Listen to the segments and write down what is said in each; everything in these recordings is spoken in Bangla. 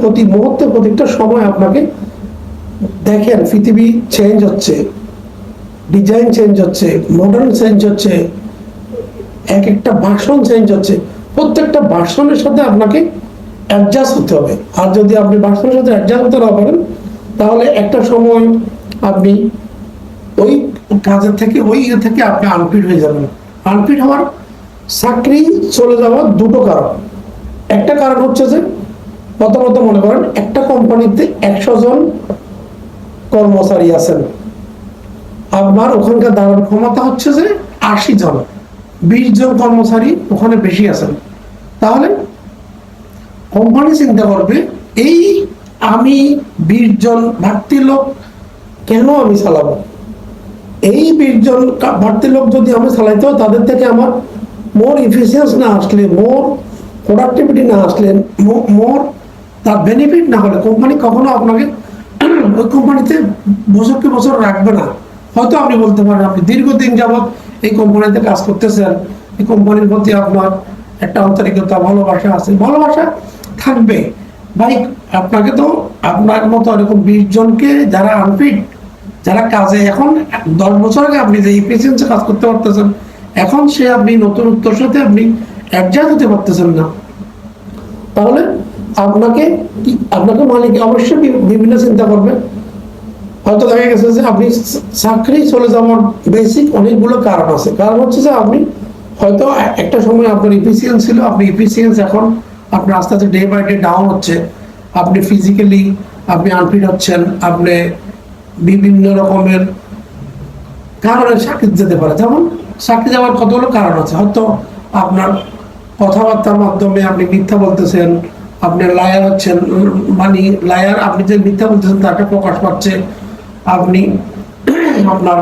প্রতি মুহূর্তে প্রত্যেকটা সময় আপনাকে দেখেন, পৃথিবী চেঞ্জ হচ্ছে ডিজাইন চেঞ্জ হচ্ছে মডার্ন চেঞ্জ হচ্ছে এক একটা ভাষণ চেঞ্জ হচ্ছে। প্রত্যেকটা ভাষণের সাথে আপনাকে অ্যাডজাস্ট হতে হবে। আর যদি আপনি ভাষণের সাথে অ্যাডজাস্ট হতে না পারেন, তাহলে একটা সময় আপনি ওই কাজের থেকে, ওই ইয়ে থেকে আপনি আনফিট হয়ে যাবেন। আনফিট হওয়ার চাকরি চলে যাওয়ার দুটো কারণ। একটা কারণ হচ্ছে যে প্রথমত মনে করেন, একটা কোম্পানিতে একশো জন কর্মচারী আছেন। আপনার ওখানকার দাঁড়ানোর ক্ষমতা হচ্ছে যে আশি জন, বিশ জন কর্মচারী ওখানে বেশি আছেন। তাহলে কোম্পানি চিন্তা করবে, এই আমি বিশ জন ভারতীয় লোক কেন আমি চালাবো? এই বিশ জন ভারতীয় লোক যদি আমি চালাইতে হয়, তাদের থেকে আমার মোর ইফিসিয়েন্স না আসলে মোর প্রোডাক্টিভিটি না আসলে মোর তার বেনিফিট না হলে কোম্পানি কখনো আপনাকে ওই কোম্পানিতে বছরকে বছর রাখবে না। হয়তো আপনি বলতে পারেন, আপনি দীর্ঘদিন যাবৎ এই কোম্পানিতে কাজ করতেছেন, এই কোম্পানির প্রতি আপনার একটা আন্তরিকতা, ভালোবাসা আছে। ভালোবাসা থাকবে। ভাই, আপনাকে তো আপনার মতো এরকম বিশ জনকে যারা আনফিট যারা কাজে এখন দশ বছর আগে আপনি যে ইফিসিয়েন্সি কাজ করতে পারতেছেন, এখন সে আপনি নতুন উত্তর সাথে আপনি অ্যাডজাস্ট হতে পারতেছেন না। তাহলে আপনাকে আপনাকে মালিক অবশ্যই বিভিন্ন চিন্তা করবে। হয়তো দেখা গেছে যে আপনি চাকরি চলে যাওয়ার বেসিক অনেকগুলো কারণ আছে। কারণ হচ্ছে যে আপনি হয়তো একটা সময় আপনার ইফিসিয়েন্স ছিল, আপনি ইফিসিয়েন্স এখন আপনার আস্তে আস্তে ডে বাই ডে ডাউন হচ্ছে। আপনি ফিজিক্যালি আপনি আনফিট হচ্ছেন, আপনি বিভিন্ন রকমের কারণে চাকরি যেতে পারে। যেমন চাকরি যাওয়ার কতগুলো কারণ আছে? হয়তো আপনার কথাবার্তার মাধ্যমে আপনি মিথ্যা বলতেছেন আপনি লায়ার হচ্ছেন মানে লায়ার আপনি যে মিথ্যা বলতেছেন তাটা প্রকাশ পাচ্ছে, আপনি আপনার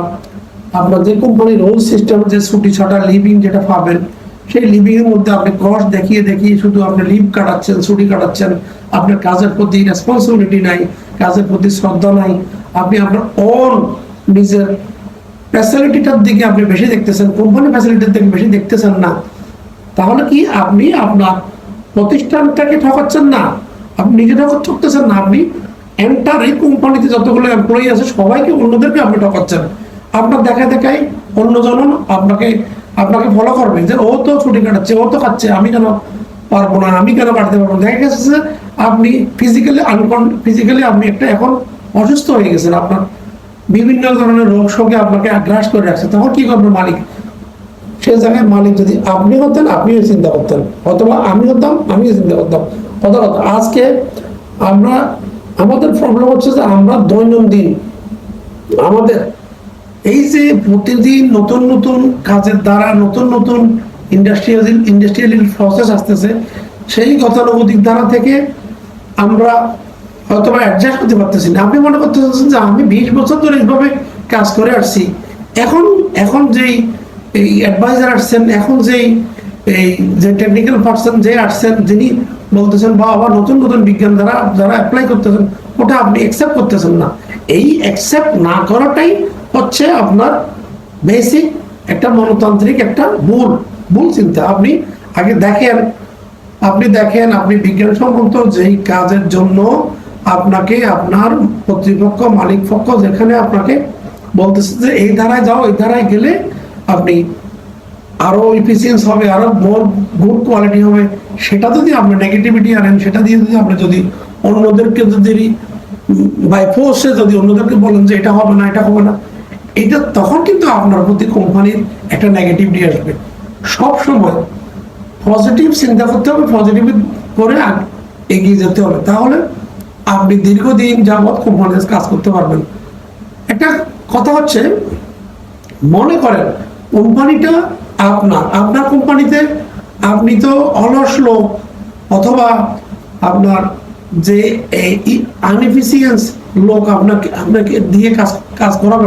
আপনার যে কোম্পানির রোল সিস্টেম যে ছুটি ছটা লিভিং যেটা পাবেন, সেই লিভিং এর মধ্যে আপনি কস দেখিয়ে দেখিয়ে শুধু আপনি লিভ কাটাচ্ছেন, ছুটি কাটাচ্ছেন, আপনার কাজের প্রতি রেসপন্সিবিলিটি নাই, কাজের প্রতি শ্রদ্ধা নাই, আপনি আপনার অন নিজের ফ্যাসিলিটিটার দিকে আপনি বেশি দেখতেছেন কোম্পানি ফ্যাসিলিটির দিকে বেশি দেখতেছেন না, তাহলে কি আপনি আপনার প্রতিষ্ঠানটাকে ঠকাচ্ছেন না। আপনি নিজে ঠকা ঠকতেছেন না। আপনি এন্টার এই কোম্পানিতে যতগুলো এমপ্লয়ি আছে, সবাইকে অন্যদেরকে আপনি ঠকাচ্ছেন। আপনার দেখা দেখাই অন্যজন আপনাকে আপনাকে ফলো করবে যে, ও তো ছুটি কাটাচ্ছে, ও তো খাচ্ছে, আমি কেন পারব না, আমি কেন পারতে পারব না? দেখা গেছে যে, আপনি ফিজিক্যালি আনকন ফিজিক্যালি আপনি একটা এখন অসুস্থ হয়ে গেছেন। আপনার বিভিন্ন ধরনের রোগ শোকে আপনাকে গ্রাস করে রাখছে। তখন কি করবে মালিক? সে জায়গায় মালিক যদি আপনি হতেন, আপনিও চিন্তা করতেন। অথবা আমি হতাম, আমিও চিন্তা করতাম। কথা আজকে আমরা, আমাদের প্রবলেম হচ্ছে যে আমরা দৈনন্দিন, আমাদের এই যে প্রতিদিন নতুন নতুন কাজের দ্বারা নতুন নতুন ইন্ডাস্ট্রিয়াল ইন্ডাস্ট্রিয়াল প্রসেস আসতেছে, সেই গতানুগতিক দ্বারা থেকে আমরা হয়তো অ্যাডজাস্ট করতে পারতেছি না। আপনি মনে করতেছেন যে আমি বিশ বছর ধরে এইভাবে কাজ করে আসছি। এখন এখন যেই এই অ্যাডভাইজার আসছেন, এখন যেই, এই যে টেকনিক্যাল পার্সন যে আসছেন, যিনি বলতেছেন, বা আবার নতুন নতুন বিজ্ঞান দ্বারা যারা অ্যাপ্লাই করতেছেন, ওটা আপনি অ্যাকসেপ্ট করতেছেন না। এই অ্যাকসেপ্ট না করাটাই হচ্ছে আপনার বেসিক একটা মনতান্ত্রিক একটা ভুল ভুল চিন্তা। আপনি আগে দেখেন, আপনি দেখেন, আপনি বিজ্ঞানসম্মত যেই কাজের জন্য আপনাকে, আপনার কর্তৃপক্ষ, মালিক পক্ষ যেখানে আপনাকে বলতেছে যে, এই ধারায় যাও, এই ধারায় গেলে আপনি আরও ইফিসিয়েন্স হবে, আরও মোর গুড কোয়ালিটি হবে, সেটা যদি আপনি নেগেটিভিটি আনেন, সেটা দিয়ে যদি আপনি যদি অন্যদেরকে যদি বাই ফোর্সে যদি অন্যদেরকে বলেন যে এটা হবে না, এটা হবে না, এটা তখন কিন্তু আপনার প্রতি কোম্পানির একটা নেগেটিভিটি আসবে। সব সময় পজিটিভ চিন্তা করতে হবে পজিটিভ করে এগিয়ে যেতে হবে। তাহলে আপনি দীর্ঘদিন যাবৎ কোম্পানিতে কাজ করতে পারবেন। একটা কথা হচ্ছে, মনে করেন কোম্পানিটা আপনার আপনার কোম্পানিতে আপনি তো অলস লোক, অথবা আপনার যে আনএফিসিয়েন্স লোক আপনাকে আপনাকে দিয়ে কাজ কাজ করাবেন।